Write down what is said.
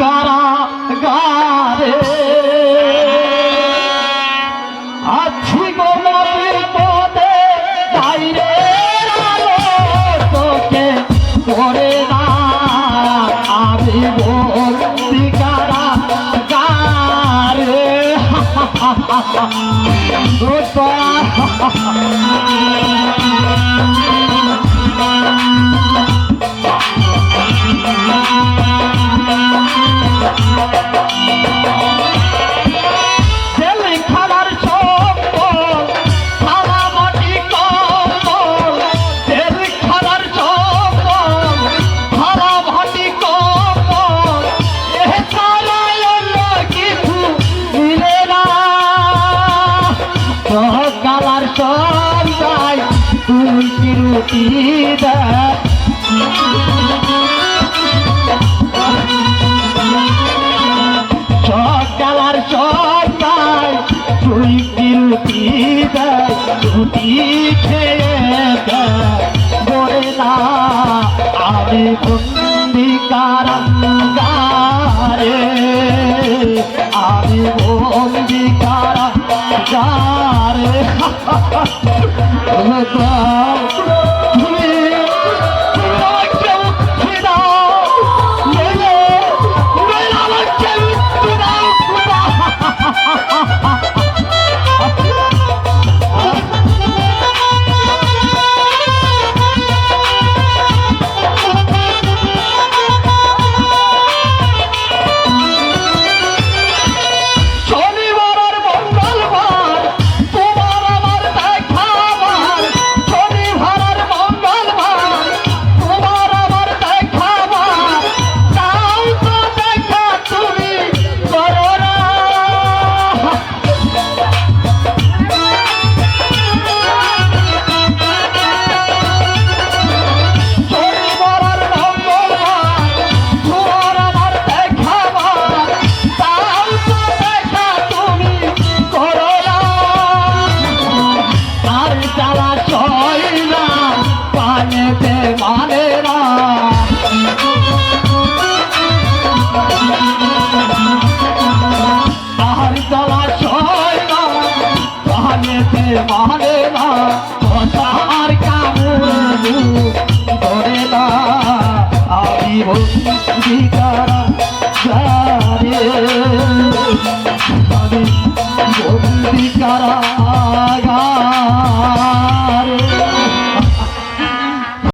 কারাগারে আছি গো মরির পদে বাইরে তোকে করে না। আমি বলছি কারাগারে সকালার সন্ধ্যায় তুই কি রুটি দেয়? সকালার সকাল তুই কি রুটি দেয়? খেয়ে দেয়। বলে না, আমি বন্দি যারা ছয় না পানিতে মারে না। তাহার যারা ছয় না পানিতে মারে না কথার কামু করে না। আমি বলছি যারা